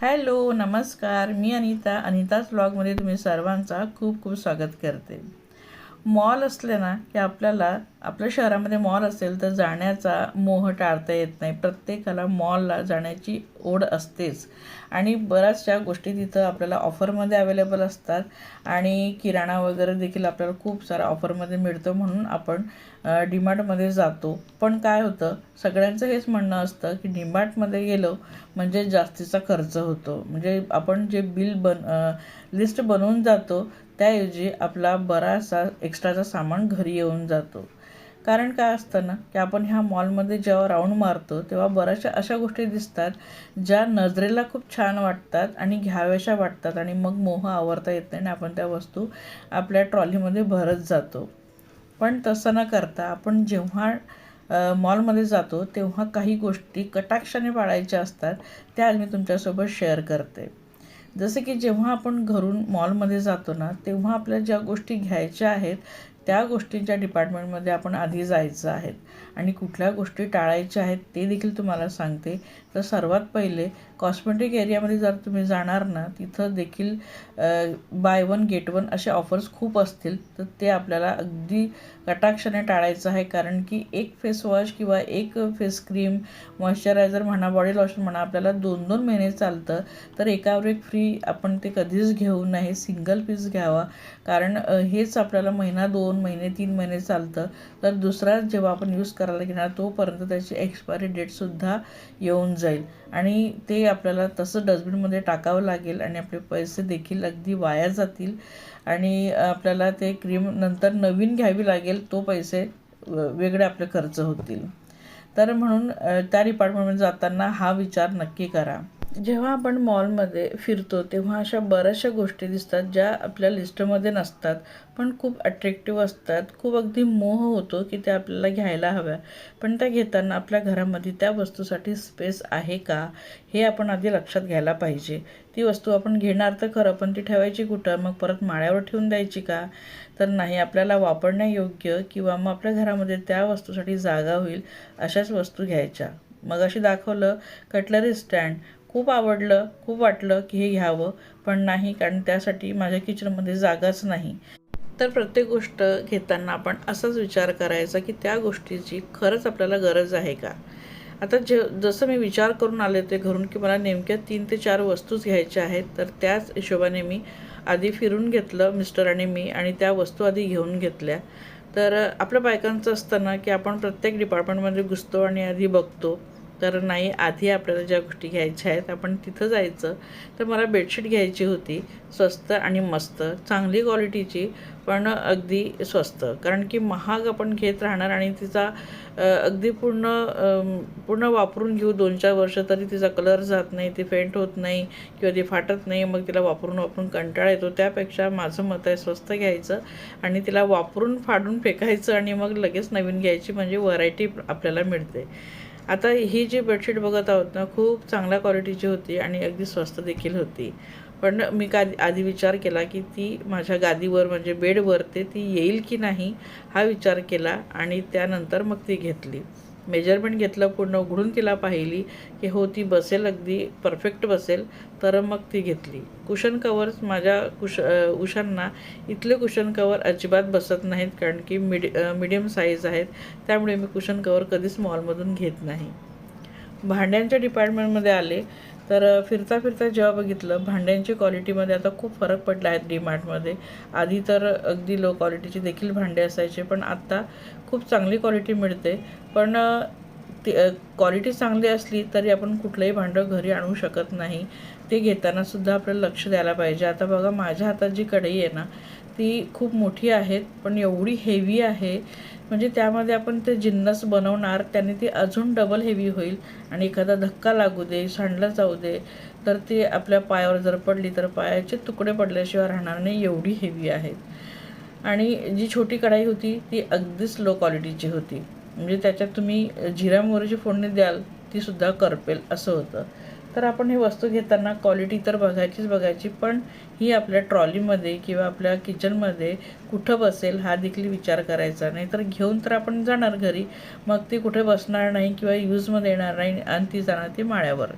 Hello नमस्कार. मी अनिता अनिताच ब्लॉगमध्ये तुम्ही सर्वांचा खूप खूप स्वागत करते. मॉल असले ना की आपल्याला आपल्या शहरामध्ये मॉल असेल तर जाण्याचा मोह टाळता येत नाही. प्रत्येकाला मॉलला जाण्याची ओढ असतेच. आणि बऱ्याचशा गोष्टी तिथं आपल्याला ऑफरमध्ये अवेलेबल असतात. आणि किराणा वगैरे देखील आपल्याला खूप सारा ऑफरमध्ये मिळतो म्हणून आपण डीमार्टमध्ये जातो. पण काय होतं सगळ्यांचं हेच म्हणणं असतं की डीमार्टमध्ये गेलो म्हणजे जास्तीचा खर्च होतो. म्हणजे आपण जे बिल बन लिस्ट बनवून जातो त्याऐवजी आपला बराचसा एक्स्ट्राचा सामान घरी येऊन जातो. कारण काय असतं ना की आपण ह्या मॉलमध्ये जेव्हा राऊंड मारतो तेव्हा बऱ्याचशा अशा गोष्टी दिसतात ज्या नजरेला खूप छान वाटतात आणि घ्याव्याशा वाटतात आणि मग मोह आवरता येत नाही आणि आपण त्या वस्तू आपल्या ट्रॉलीमध्ये भरत जातो. पण तसं न करता आपण जेव्हा मॉलमध्ये जातो तेव्हा काही गोष्टी कटाक्षाने पाळायच्या असतात त्या आज मी तुमच्यासोबत शेअर करते. जसे की जेव्हा आपण घरून मॉलमध्ये जातो ना तेव्हा आपल्या ज्या गोष्टी घ्यायच्या आहेत त्या गोष्टींच्या डिपार्टमेंटमध्ये आपण आधी जायचं आहेत आणि कुठल्या गोष्टी टाळायच्या आहेत ते देखील तुम्हाला सांगते. तर सर्वात पहिले कॉस्मेटिक एरियामध्ये जर तुम्ही जाणार ना तिथं देखील बाय वन गेट वन असे ऑफर्स खूप असतील. तर ते आपल्याला अगदी कटाक्षाने टाळायचं आहे. कारण की एक फेस वॉश किंवा एक फेस क्रीम मॉइश्चरायझर म्हणा बॉडी लोशन म्हणा आपल्याला दोन दोन महिने चालतं. तर एकावर एक फ्री आपण ते कधीच घेऊ नाही सिंगल पीस घ्यावा. कारण हेच आपल्याला महिना दोन महिने तीन महिने चालतं. तर दुसरा जेव्हा आपण यूज करायला घेणार तोपर्यंत त्याची एक्सपायरी डेटसुद्धा येऊन जाईल. आणि ते आपल्याला तसं डस्टबिनमध्ये टाकावं लागेल आणि आपले पैसे देखील अगदी वाया जातील. आणि आपल्याला ते क्रीम नंतर नवीन घ्यावी लागेल तो पैसे वेगळे आपले खर्च होतील. तर म्हणून त्या डिपार्टमेंटमध्ये जाताना हा विचार नक्की करा. जेव्हा आपण मॉलमध्ये फिरतो तेव्हा अशा बऱ्याचशा गोष्टी दिसतात ज्या आपल्या लिस्टमध्ये नसतात. पण खूप अट्रॅक्टिव्ह असतात. खूप अगदी मोह होतो की त्या आपल्याला घ्यायला हव्या. पण त्या घेताना आपल्या घरामध्ये त्या वस्तूसाठी स्पेस आहे का? हे आपण आधी लक्षात घ्यायला पाहिजे. ती वस्तू आपण घेणार तर खरं पण ती ठेवायची कुठं? मग परत माळ्यावर ठेवून द्यायची का? तर नाही आपल्याला वापरण्यायोग्य किंवा मग आपल्या घरामध्ये त्या वस्तूसाठी जागा होईल अशाच वस्तू घ्यायच्या. मग अशी दाखवलं कटलरी स्टँड. खूप आवडलं खूप वाटलं की हे घ्यावं पण नाही कारण त्यासाठी माझ्या किचनमध्ये जागाच नाही. तर प्रत्येक गोष्ट घेताना आपण असाच विचार करायचा की त्या गोष्टीची खरंच आपल्याला गरज आहे का? आता जे जसं मी विचार करून आले ते घरून की मला नेमक्या तीन ते चार वस्तूच घ्यायच्या आहेत तर त्याच हिशोबाने मी आधी फिरून घेतलं मिस्टर आणि मी आणि त्या वस्तू आधी घेऊन घेतल्या. तर आपल्या बायकांचं असतं ना की आपण प्रत्येक डिपार्टमेंटमध्ये घुसतो आणि आधी बघतो. तर नाही आधी आपल्याला ज्या गोष्टी घ्यायच्या आहेत आपण तिथं जायचं. तर मला बेडशीट घ्यायची होती स्वस्त आणि मस्त चांगली क्वालिटीची पण अगदी स्वस्त. कारण की महाग आपण घेत राहणार आणि तिचा अगदी पूर्ण पूर्ण वापरून घेऊ दोन चार वर्ष तरी तिचा कलर जात नाही ती फेंट होत नाही किंवा ती फाटत नाही मग तिला वापरून वापरून कंटाळा येतो. त्यापेक्षा माझं मत आहे स्वस्त घ्यायचं आणि तिला वापरून फाडून फेकायचं आणि मग लगेच नवीन घ्यायची म्हणजे व्हरायटी आपल्याला मिळते. आता ही जी बेडशीट बघत आहोत ना खूप चांगल्या क्वालिटीची होती आणि अगदी स्वस्त देखील होती. पण मी का आधी विचार केला की ती माझ्या गादीवर म्हणजे बेडवर ते ती येईल की नाही हा विचार केला आणि त्यानंतर मग ती घेतली. मेजरमेंट घेतलं पूर्ण उघडून तिला पाहिली की हो ती बसेल अगदी परफेक्ट बसेल तर मग ती घेतली. कुशन कवर्स माझ्या कुश उशांना इथले कुशन कवर अजिबात बसत नाहीत कारण की मिडी मिडियम साईज आहेत त्यामुळे मी कुशन कवर कधीच मॉलमधून घेत नाही. भांड्यांच्या डिपार्टमेंटमध्ये आले तर फिरता फिरता जेव्हा बघितलं भांड्यांची क्वालिटीमध्ये आता खूप फरक पडला आहे डीमार्टमध्ये आधी तर अगदी लो क्वालिटीचे देखील भांडे असायचे पण आत्ता खूप चांगली क्वालिटी मिळते. पण ती क्वालिटी चांगली असली तरी आपण कुठलंही भांडं घरी आणू शकत नाही. ते घेतानासुद्धा आपल्याला लक्ष द्यायला पाहिजे. आता बघा माझ्या हातात जी कढई आहे ना ती खूप मोठी आहेत पण एवढी हेवी आहे. म्हणजे त्यामध्ये आपण ते जिन्नस बनवणार त्याने ती अजून डबल हेवी होईल आणि एखादा धक्का लागू दे सांडला जाऊ दे तर ती आपल्या पायावर जर पडली तर पायाचे तुकडे पडल्याशिवाय राहणार नाही एवढी हेवी आहेत. आणि जी छोटी कढाई होती ती अगदीच लो क्वालिटीची होती. म्हणजे त्याच्यात तुम्ही जिरा मोहरीची फोडणी द्याल तीसुद्धा करपेल असं होतं. तर आपण हे वस्तू घेताना क्वालिटी तर बघायचीच बघायची पण ही आपल्या ट्रॉलीमध्ये किंवा आपल्या किचनमध्ये कुठं बसेल हा देखील विचार करायचा. नाही तर घेऊन तर आपण जाणार घरी मग ती कुठे बसणार नाही किंवा यूजमध्ये येणार नाही आणि ती जाणार ती माळ्यावर.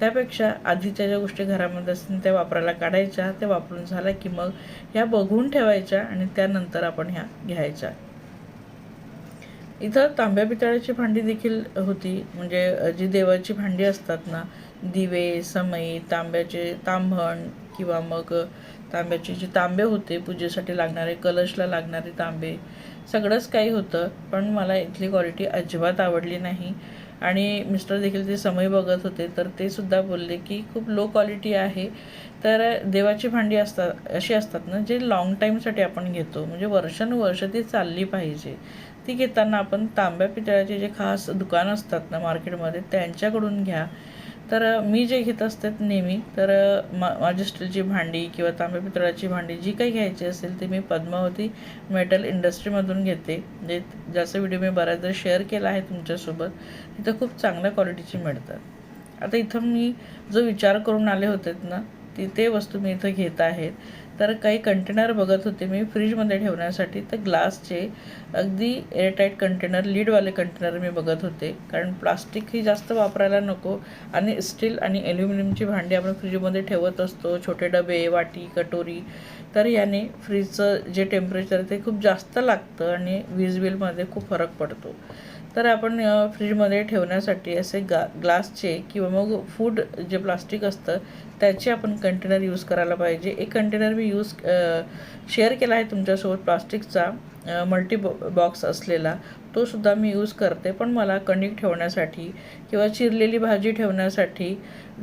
त्यापेक्षा आधीच्या ज्या गोष्टी घरामध्ये असतील त्या वापरायला काढायच्या त्या वापरून झाल्या की मग ह्या बघून ठेवायच्या आणि त्यानंतर आपण ह्या घ्यायच्या. इथं तांब्या पितळाची भांडी देखील होती. म्हणजे जी देवाची भांडी असतात ना दिवे समई तांब्याचे तांभण किंवा मग तांब्याचे जे तांबे होते पूजेसाठी लागणारे कलशला लागणारे तांबे सगळंच काही होतं पण मला इथली क्वालिटी अजिबात आवडली नाही. आणि मिस्टर देखील ते समय बघत होते तर ते सुद्धा बोलले की खूप लो क्वालिटी आहे. तर देवाची भांडी असतात अशी असतात ना जे लाँग टाईमसाठी आपण घेतो. म्हणजे वर्षानुवर्ष ती चालली पाहिजे. ती घेताना आपण तांब्या पितळाचे जे खास दुकान असतात ना मार्केटमध्ये त्यांच्याकडून घ्या. तर मी जे घेत असते नेहमी तर मा माझी स्टीलची भांडी किंवा तांबे पितळाची भांडी जी काही घ्यायची असेल ती मी पद्मावती मेटल इंडस्ट्रीमधून घेते. जे ज्याचा व्हिडिओ मी बऱ्याचदा शेअर केला आहे तुमच्यासोबत तिथं खूप चांगल्या क्वालिटीची मिळतात. आता इथं मी जो विचार करून आले होते ना ती ते वस्तू मी इथं घेत आहेत तर काही कंटेनर बघत होते मी फ्रीजमध्ये ठेवण्यासाठी. तर ग्लासचे अगदी एअरटाईट कंटेनर लीडवाले कंटेनर मी बघत होते. कारण प्लास्टिक ही जास्त वापरायला नको. आणि स्टील आणि ॲल्युमिनियमची भांडी आपण फ्रीजमध्ये ठेवत असतो. छोटे डबे वाटी कटोरी. तर याने फ्रीजचं जे टेम्परेचर ते खूप जास्त लागतं आणि वीज बिलमध्ये खूप फरक पडतो. तर आपण फ्रीजमध्ये ठेवण्यासाठी असे गा ग्लासचे किंवा मग फूड जे प्लास्टिक असतं त्याचे आपण कंटेनर यूज करायला पाहिजे. एक कंटेनर मी यूज शेअर केला आहे तुमच्यासोबत प्लास्टिकचा मल्टी बॉक्स असलेला. तो सुद्धा मी यूज करते. पण मला कणिक ठेवण्यासाठी किंवा चिरलेली भाजी ठेवण्यासाठी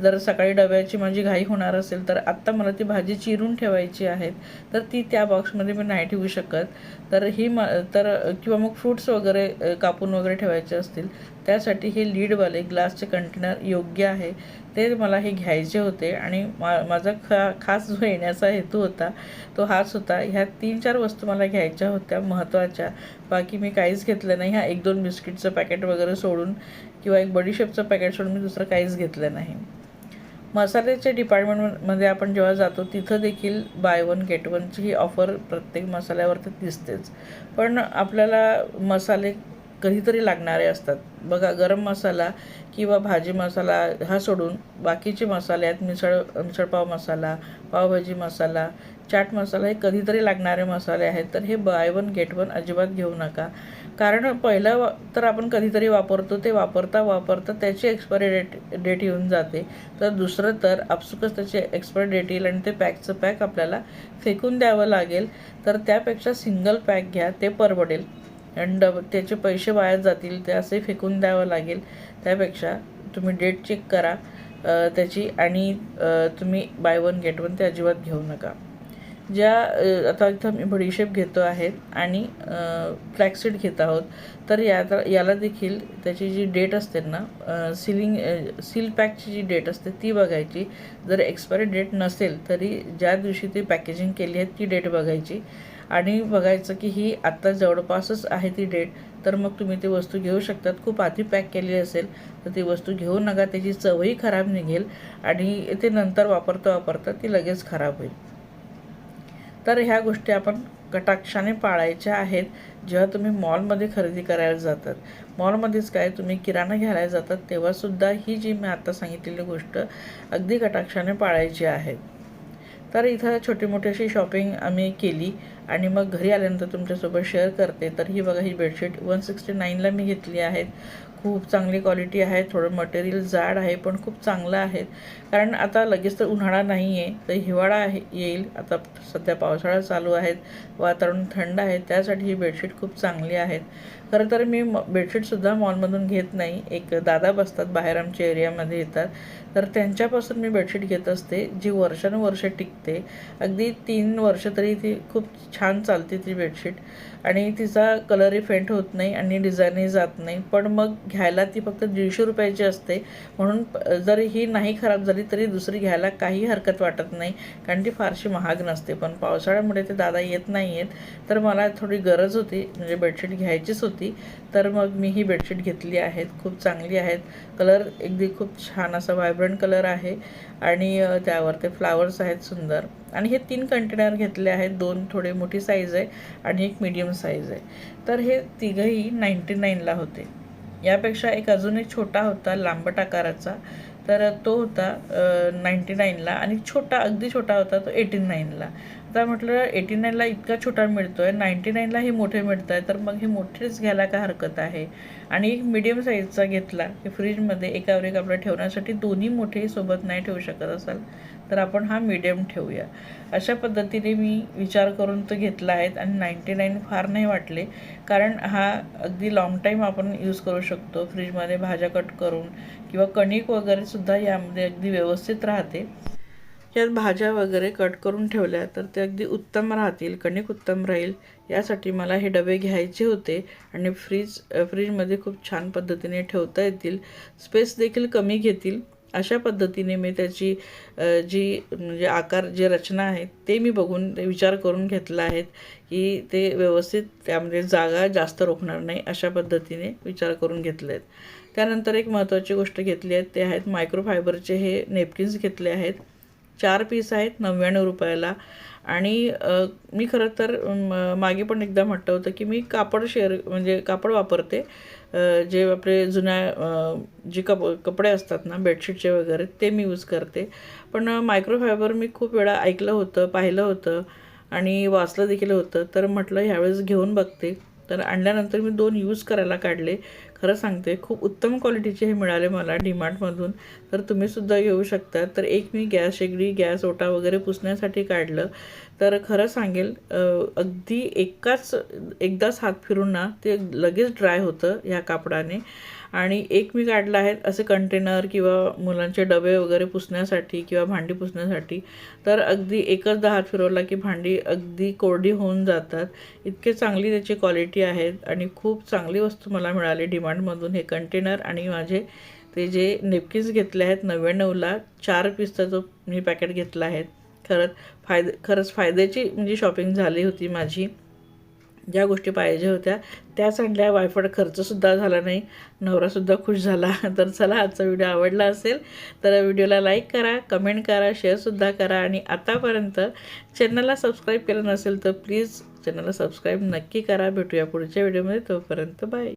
जर सकाळी डब्याची माझी घाई होणार असेल तर आत्ता मला ती भाजी चिरून ठेवायची आहेत तर ती त्या बॉक्समध्ये मी नाही ठेवू शकत. तर ही म तर किंवा मग फ्रूट्स वगैरे कापून वगैरे ठेवायचे असतील त्यासाठी हे लीडवाले ग्लासचे कंटेनर योग्य आहे ते मला हे घ्यायचे होते आणि मा माझा खा खास जो येण्याचा हेतू होता तो हाच होता ह्या तीन चार वस्तू मला घ्यायच्या होत्या महत्त्वाच्या. बाकी मी काहीच घेतलं नाही ह्या एक दोन बिस्किटचं पॅकेट वगैरे सोडून किंवा एक बडीशेपचं पॅकेट सोडून मी दुसरं काहीच घेतलं नाही. मसाल्याच्या डिपार्टमेंटमध्ये आपण जेव्हा जातो तिथं देखील बाय वन गेट वनची ही ऑफर प्रत्येक मसाल्यावरती दिसतेच. पण आपल्याला मसाले कधीतरी लागणारे असतात. बघा गरम मसाला किंवा भाजी मसाला हा सोडून बाकीचे मसाले आहेत मिसळ मिसळपाव मसाला पावभाजी मसाला चाट मसाला हे कधीतरी लागणारे मसाले आहेत. तर हे बाय वन गेट वन अजिबात घेऊ नका. कारण पहिलं वा- तर आपण कधीतरी वापरतो ते वापरता वापरता त्याची एक्सपायरी डेट डेट येऊन जाते. तर दुसरं तर आपसुकच त्याचे एक्सपायरी डेट येईल आणि ते पॅकचं पॅक आपल्याला फेकून द्यावं लागेल. तर त्यापेक्षा सिंगल पॅक घ्या ते परवडेल. आणि डब uh, त्याचे पैसे वाया जातील ते असे फेकून द्यावं लागेल. त्यापेक्षा तुम्ही डेट चेक करा. त्याची आणि तुम्ही बाय वन गेट वन ते अजिबात घेऊ नका. ज्या आता इथं मी बडीशेप घेतो आहेत आणि फ्लॅक्सीड घेत आहोत तर या याला देखील त्याची जी डेट असते ना सिलिंग सील पॅकची जी डेट असते ती बघायची. जर एक्सपायरी डेट नसेल तरी ज्या दिवशी ती पॅकेजिंग केली आहे ती डेट बघायची. आणि बघायचं की ही आत्ता जवळपासच आहे ती डेट तर मग तुम्ही ती वस्तू घेऊ शकतात. खूप आधी पॅक केली असेल तर ती वस्तू घेऊ नका. त्याची चवही खराब निघेल आणि ते नंतर वापरता वापरता ती लगेच खराब होईल. तर ह्या गोष्टी आपण कटाक्षाने पाळायच्या आहेत. जेव्हा तुम्ही मॉलमध्ये खरेदी करायला जातात मॉलमध्येच काय तुम्ही किराणा घ्यायला जातात तेव्हासुद्धा ही जी मी आत्ता सांगितलेली गोष्ट अगदी कटाक्षाने पाळायची आहे. तर इथं छोटी मोठी अशी शॉपिंग आम्ही केली आणि मग घरी आल्यानंतर तुमच्यासोबत शेअर करते. तर ही बघा ही बेडशीट वन सिक्स्टी नाईनला मी घेतली आहेत. खूप चांगली क्वालिटी आहे. थोडं मटेरियल जाड आहे पण खूप चांगलं आहे. कारण आता लगेच तर उन्हाळा नाही आहे तर हिवाळा आहे येईल. आता सध्या पावसाळा चालू आहेत. वातावरण थंड आहे. त्यासाठी ही बेडशीट खूप चांगली आहेत. खरं तर मी म बेडशीटसुद्धा मॉलमधून घेत नाही. एक दादा बसतात बाहेर आमच्या एरियामध्ये येतात. तर त्यांच्यापासून मी बेडशीट घेत असते जी वर्षानुवर्ष टिकते. अगदी तीन वर्ष तरी ती खूप छान चालते ती बेडशीट आणि तिचा कलरही फेंट होत नाही आणि डिझाईनही जात नाही. पण मग घ्यायला ती फक्त दीडशे रुपयाची असते. म्हणून जर जरी ही नाही खराब झाली तरी दुसरी घ्यायला काही हरकत वाटत नाही. कारण ती फारशी महाग नसते. पण पावसाळ्यामुळे ते दादा येत नाही आहेत तर मला थोडी गरज होती. म्हणजे बेडशीट घ्यायचीच होती. तर मग मी ही बेडशीट घेतली आहेत. खूप चांगली आहेत. कलर अगदी खूप छान असा व्हायब्रंट कलर आहे. आणि त्यावर ते फ्लावर्स आहेत सुंदर. आणि हे तीन कंटेनर घेतले आहेत. दोन थोडे मोठी साईज आहे आणि एक मीडियम साईज आहे. तर हे तिघंही नाईंटी नाईनला होते. यापेक्षा एक अजून एक छोटा होता लांबट आकाराचा. तर तो होता नाईंटी नाईनला आणि छोटा अगदी छोटा होता तो एटी नाईनला आता म्हटलं एटी नाईनला इतका छोटा मिळतो आहे नाईंटी नाईनला हे मोठे मिळत आहे तर मग हे मोठेच घ्यायला काय हरकत आहे? आणि एक मिडियम साईजचा घेतला की फ्रीजमध्ये एकावर एक आपल्या ठेवण्यासाठी दोन्ही मोठेही सोबत नाही ठेवू शकत असाल तर आपण हा मीडियम ठेवूया. अशा पद्धतीने मी विचार करून तो घेतला आहे आणि नाईंटी नाईन फार नाही वाटले कारण हा अगदी लाँग टाईम आपण यूज करू शकतो फ्रीजमध्ये भाज्या कट करून किंवा कणिक वगैरेसुद्धा यामध्ये अगदी व्यवस्थित राहते. यात भाज्या वगैरे कट करून ठेवल्या तर ते अगदी उत्तम राहतील कणिक उत्तम राहील. यासाठी मला हे डबे घ्यायचे होते आणि फ्रीज फ्रीजमध्ये खूप छान पद्धतीने ठेवता येतील. स्पेस देखील कमी घेतील. अशा पद्धतीने मी त्याची जी म्हणजे आकार जे रचना आहे ते मी बघून विचार करून घेतला आहेत की ते व्यवस्थित त्यामध्ये जागा जास्त रोखणार नाही अशा पद्धतीने विचार करून घेतले आहेत. त्यानंतर एक महत्त्वाची गोष्ट घेतली आहे ते आहेत मायक्रोफायबरचे हे नेपकिन्स घेतले आहेत. चार पीस आहेत नव्याण्णव रुपयाला. आणि मी खरं तर मागे पण एकदा म्हटलं होतं की मी कापड शेअर म्हणजे कापड वापरते. जे आपले जुन्या जे कप कपडे असतात ना बेडशीटचे वगैरे ते मी यूज करते. पण मायक्रोफायबर मी खूप वेळा ऐकलं होतं पाहिलं होतं आणि वाचलं देखील होतं. तर म्हटलं ह्यावेळेस घेऊन बघते. तर आणल्यानंतर मी दोन यूज करायला काढले. खरं सांगते खूप उत्तम क्वालिटीचे हे मिळाले मला डीमार्टमधून तर तुम्हीसुद्धा घेऊ शकता. तर एक मी गॅस शेगडी गॅस ओटा वगैरे पुसण्यासाठी काढलं. तर खरं सांगेल अगदी एकाच एकदाच हात फिरून ना ते लगेच ड्राय होतं ह्या कापडाने. आणि एक मी काढलं आहे असे कंटेनर किंवा मुलांचे डबे वगैरे पुसण्यासाठी किंवा भांडी पुसण्यासाठी. तर अगदी एकचदा हात फिरवला की भांडी अगदी कोरडी होऊन जातात. इतके चांगली त्याची क्वालिटी आहेत आणि खूप चांगली वस्तू मला मिळाली डिमांडमधून हे कंटेनर आणि माझे ते जे नेपकिन्स घेतले आहेत नव्याण्णवला चार पीसचा जो मी पॅकेट घेतला आहे. खरंच फायदे खरंच फायद्याची म्हणजे शॉपिंग झाली होती माझी. ज्या गोष्टी पाहिजे होत्या त्याच आणल्या. वायफळ खर्चसुद्धा झाला नाही. नवरासुद्धा खुश झाला. तर चला आजचा व्हिडिओ आवडला असेल तर व्हिडिओला लाईक करा कमेंट करा शेअरसुद्धा करा. आणि आतापर्यंत चॅनलला सबस्क्राईब केलं नसेल तर प्लीज चॅनलला सबस्क्राईब नक्की करा. भेटूया पुढच्या व्हिडिओमध्ये तोपर्यंत बाय